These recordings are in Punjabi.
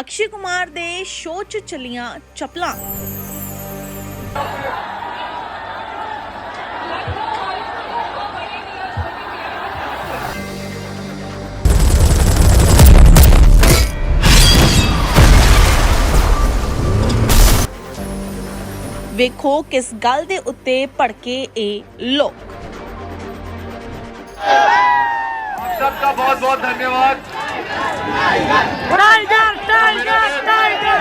ਅਕਸ਼ੇ ਕੁਮਾਰ ਦੇ ਸ਼ੋਅ 'ਚ ਚੱਲੀਆਂ ਚਪਲਾਂ। ਵੇਖੋ ਕਿਸ ਗੱਲ ਦੇ ਉੱਤੇ ਭੜਕੇ ਇਹ ਲੋਕ। ਸਭ ਦਾ ਬਹੁਤ ਬਹੁਤ ਧੰਨਵਾਦ। Tiger! Tiger! Tiger!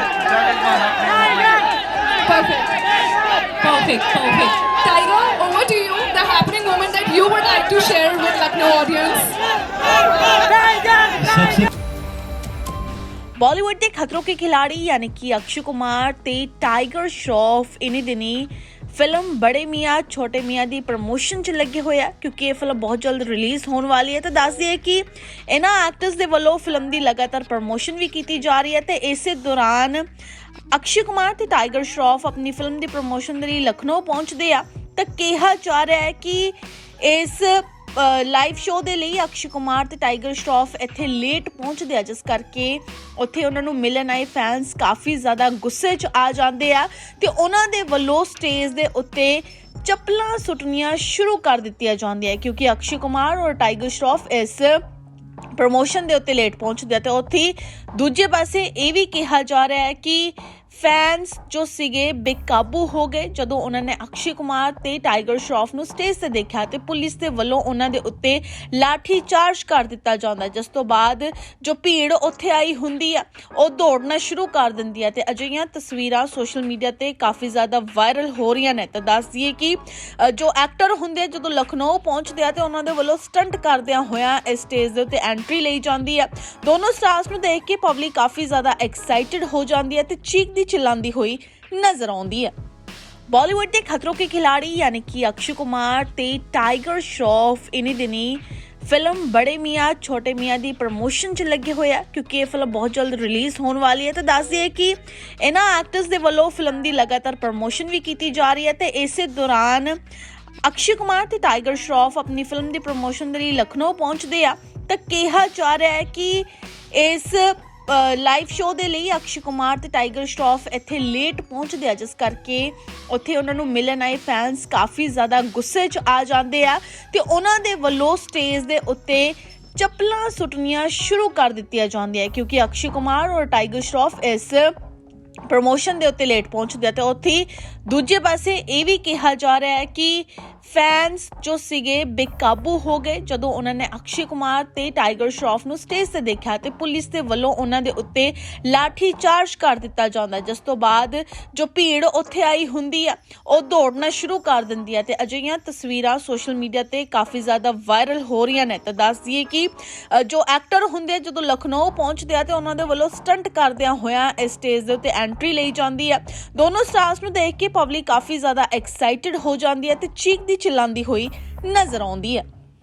Tiger! Perfect. Perfect. Perfect. Tiger, over to you. The happening moment that you would like to share with Lucknow audience. Tiger! Tiger! Bollywood के खतरों के खिलाड़ी यानी कि अक्षय कुमार ते टाइगर श्रॉफ इन्हीं दिनी ਫਿਲਮ ਬੜੇ ਮੀਆਂ, ਛੋਟੇ ਮੀਆਂ ਦੀ ਪ੍ਰਮੋਸ਼ਨ 'ਚ ਲੱਗੇ ਹੋਏ ਆ, ਕਿਉਂਕਿ ਇਹ ਫਿਲਮ ਬਹੁਤ ਜਲਦ ਰਿਲੀਜ਼ ਹੋਣ ਵਾਲੀ ਹੈ। ਤਾਂ ਦੱਸ ਦਈਏ ਕਿ ਇਹਨਾਂ ਐਕਟਰਸ ਦੇ ਵੱਲੋਂ ਫਿਲਮ ਦੀ ਲਗਾਤਾਰ ਪ੍ਰਮੋਸ਼ਨ ਵੀ ਕੀਤੀ ਜਾ ਰਹੀ ਹੈ ਤੇ ਇਸੇ ਦੌਰਾਨ ਅਕਸ਼ੇ ਕੁਮਾਰ ਤੇ ਟਾਈਗਰ ਸ਼ਰੋਫ ਆਪਣੀ ਫਿਲਮ ਦੀ ਪ੍ਰਮੋਸ਼ਨ ਦੇ ਲਈ ਲਖਨਊ ਪਹੁੰਚਦੇ ਆ। ਤਾਂ ਕਿਹਾ ਜਾ ਰਿਹਾ ਹੈ ਕਿ ਇਸ ਲਾਈਵ ਸ਼ੋਅ ਦੇ ਲਈ ਅਕਸ਼ੇ ਕੁਮਾਰ ਤੇ ਟਾਈਗਰ ਸ਼ਰੋਫ ਇੱਥੇ ਲੇਟ ਪਹੁੰਚਦੇ ਆ, ਜਿਸ ਕਰਕੇ ਉੱਥੇ ਉਹਨਾਂ ਨੂੰ ਮਿਲਣ ਆਏ ਫੈਨਸ ਕਾਫੀ ਜ਼ਿਆਦਾ ਗੁੱਸੇ 'ਚ ਆ ਜਾਂਦੇ ਆ ਤੇ ਉਹਨਾਂ ਦੇ ਵੱਲੋਂ ਸਟੇਜ ਦੇ ਉੱਤੇ ਚੱਪਲਾਂ ਸੁੱਟਣੀਆਂ ਸ਼ੁਰੂ ਕਰ ਦਿੱਤੀਆਂ ਜਾਂਦੀਆਂ ਕਿਉਂਕਿ ਅਕਸ਼ੇ ਕੁਮਾਰ ਔਰ ਟਾਈਗਰ ਸ਼ਰੋਫ ਇਸ ਪ੍ਰਮੋਸ਼ਨ ਦੇ ਉੱਤੇ ਲੇਟ ਪਹੁੰਚਦੇ ਆ ਤੇ ਉੱਥੇ ਦੂਜੇ ਪਾਸੇ ਇਹ ਵੀ ਕਿਹਾ ਜਾ ਰਿਹਾ ਹੈ ਕਿ ਫੈਨਸ ਜੋ ਸੀਗੇ ਬੇਕਾਬੂ ਹੋ ਗਏ ਜਦੋਂ ਉਹਨਾਂ ਨੇ ਅਕਸ਼ੇ ਕੁਮਾਰ ਤੇ ਟਾਈਗਰ ਸ਼ਰੋਫ ਨੂੰ ਸਟੇਜ ਤੇ ਦੇਖਿਆ ਤੇ ਪੁਲਿਸ ਦੇ ਵੱਲੋਂ ਉਹਨਾਂ ਦੇ ਉੱਤੇ ਲਾਠੀ ਚਾਰਜ ਕਰ ਦਿੱਤਾ ਜਾਂਦਾ, ਜਿਸ ਤੋਂ ਬਾਅਦ ਜੋ ਭੀੜ ਉੱਥੇ ਆਈ ਹੁੰਦੀ ਆ, ਉਹ ਦੌੜਨਾ ਸ਼ੁਰੂ ਕਰ ਦਿੰਦੀ ਆ ਤੇ ਅਜਿਹੀਆਂ ਤਸਵੀਰਾਂ ਸੋਸ਼ਲ ਮੀਡੀਆ ਤੇ ਕਾਫੀ ਜ਼ਿਆਦਾ ਵਾਇਰਲ ਹੋ ਰਹੀਆਂ ਨੇ। ਤਾਂ ਦੱਸ ਦਈਏ ਕਿ ਜੋ ਐਕਟਰ ਹੁੰਦੇ ਜਦੋਂ ਲਖਨਊ ਪਹੁੰਚਦੇ ਆ ਤੇ ਉਹਨਾਂ ਦੇ ਵੱਲੋਂ ਸਟੰਟ ਕਰਦਿਆਂ ਹੋਇਆ ਇਸ ਸਟੇਜ ਦੇ ਉੱਤੇ ਐਂਟਰੀ ਲਈ ਜਾਂਦੀ ਆ। ਦੋਨੋਂ ਸਟਾਰਸ ਨੂੰ ਦੇਖ ਕੇ ਪਬਲਿਕ ਕਾਫੀ ਜ਼ਿਆਦਾ ਐਕਸਾਈਟਿਡ ਹੋ ਜਾਂਦੀ ਹੈ ਤੇ ਚੀਕਦੀ ਚਿল্লাਉਂਦੀ ਹੋਈ ਨਜ਼ਰ ਆਉਂਦੀ ਹੈ। ਬਾਲੀਵੁੱਡ ਦੇ ਖਤਰੋਂ ਕੇ ਖਿਲਾੜੀ ਯਾਨੀ ਕਿ ਅਕਸ਼ੇ ਕੁਮਾਰ ਤੇ ਟਾਈਗਰ ਸ਼ਰੋਫ ਇਨੀ ਦਿਨੀ ਫਿਲਮ ਬੜੇ ਮੀਆਂ, ਛੋਟੇ ਮੀਆਂ ਦੀ ਪ੍ਰਮੋਸ਼ਨ 'ਚ ਲੱਗੇ ਹੋਏ ਆ, ਕਿਉਂਕਿ ਇਹ ਫਿਲਮ ਬਹੁਤ ਜਲਦ ਰਿਲੀਜ਼ ਹੋਣ ਵਾਲੀ ਹੈ। ਤਾਂ ਦੱਸ ਦਈਏ ਕਿ ਇਹਨਾਂ ਐਕਟਰਸ ਦੇ ਵੱਲੋਂ ਫਿਲਮ ਦੀ ਲਗਾਤਾਰ ਪ੍ਰਮੋਸ਼ਨ ਵੀ ਕੀਤੀ ਜਾ ਰਹੀ ਹੈ ਤੇ ਇਸੇ ਦੌਰਾਨ ਅਕਸ਼ੇ ਕੁਮਾਰ ਤੇ ਟਾਈਗਰ ਸ਼ਰੋਫ ਆਪਣੀ ਫਿਲਮ ਦੀ ਪ੍ਰਮੋਸ਼ਨ ਦੇ ਲਈ ਲਖਨਊ ਪਹੁੰਚਦੇ ਆ। ਤਾਂ ਕਿਹਾ ਜਾ ਰਿਹਾ ਹੈ ਕਿ ਇਸ ਲਾਈਵ ਸ਼ੋਅ ਦੇ ਲਈ ਅਕਸ਼ੇ ਕੁਮਾਰ ਤੇ ਟਾਈਗਰ ਸ਼ਰੋਫ ਇੱਥੇ ਲੇਟ ਪਹੁੰਚਦੇ ਆ, ਜਿਸ ਕਰਕੇ ਉੱਥੇ ਉਹਨਾਂ ਨੂੰ ਮਿਲਣ ਆਏ ਫੈਨਸ ਕਾਫੀ ਜ਼ਿਆਦਾ ਗੁੱਸੇ 'ਚ ਆ ਜਾਂਦੇ ਆ ਤੇ ਉਹਨਾਂ ਦੇ ਵੱਲੋਂ ਸਟੇਜ ਦੇ ਉੱਤੇ ਚੱਪਲਾਂ ਸੁੱਟਣੀਆਂ ਸ਼ੁਰੂ ਕਰ ਦਿੱਤੀਆਂ ਜਾਂਦੀਆਂ ਕਿਉਂਕਿ ਅਕਸ਼ੇ ਕੁਮਾਰ ਔਰ ਟਾਈਗਰ ਸ਼ਰੋਫ ਇਸ ਪ੍ਰਮੋਸ਼ਨ ਦੇ ਉੱਤੇ ਲੇਟ ਪਹੁੰਚਦੇ ਆ ਤੇ ਉੱਥੇ ਦੂਜੇ ਪਾਸੇ ਇਹ ਵੀ ਕਿਹਾ ਜਾ ਰਿਹਾ ਹੈ ਕਿ ਫੈਨਸ ਜੋ ਸੀਗੇ ਬੇਕਾਬੂ ਹੋ ਗਏ ਜਦੋਂ ਉਹਨਾਂ ਨੇ ਅਕਸ਼ੇ ਕੁਮਾਰ ਤੇ ਟਾਈਗਰ ਸ਼ਰੋਫ ਨੂੰ ਸਟੇਜ ਤੇ ਦੇਖਿਆ ਤੇ ਪੁਲਿਸ ਦੇ ਵੱਲੋਂ ਉਹਨਾਂ ਦੇ ਉੱਤੇ ਲਾਠੀ ਚਾਰਜ ਕਰ ਦਿੱਤਾ ਜਾਂਦਾ ਜਿਸ ਤੋਂ ਬਾਅਦ ਜੋ ਭੀੜ ਉੱਥੇ ਆਈ ਹੁੰਦੀ ਆ, ਉਹ ਦੌੜਨਾ ਸ਼ੁਰੂ ਕਰ ਦਿੰਦੀ ਆ ਤੇ ਅਜਿਹੀਆਂ ਤਸਵੀਰਾਂ ਸੋਸ਼ਲ ਮੀਡੀਆ ਤੇ ਕਾਫੀ ਜ਼ਿਆਦਾ ਵਾਇਰਲ ਹੋ ਰਹੀਆਂ ਨੇ। ਤਾਂ ਦੱਸ ਦਈਏ ਕਿ ਜੋ ਐਕਟਰ ਹੁੰਦੇ ਆ, ਜਦੋਂ ਲਖਨਊ ਪਹੁੰਚਦੇ ਆ ਤੇ ਉਹਨਾਂ ਦੇ ਵੱਲੋਂ ਸਟੰਟ ਕਰਦਿਆਂ ਹੋਇਆਂ ਇਸ ਸਟੇਜ ਦੇ ਉੱਤੇ ਐਂਟਰੀ ਲਈ ਜਾਂਦੀ ਆ। ਦੋਨੋਂ ਸਟਾਰਸ ਨੂੰ ਦੇਖ ਕੇ ਪਬਲਿਕ ਕਾਫੀ ਜ਼ਿਆਦਾ ਐਕਸਾਈਟਿਡ ਹੋ ਜਾਂਦੀ ਹੈ ਤੇ ਚੀਕਦੀ ਚਿল্লাਉਂਦੀ ਹੋਈ ਨਜ਼ਰ ਆਉਂਦੀ ਹੈ।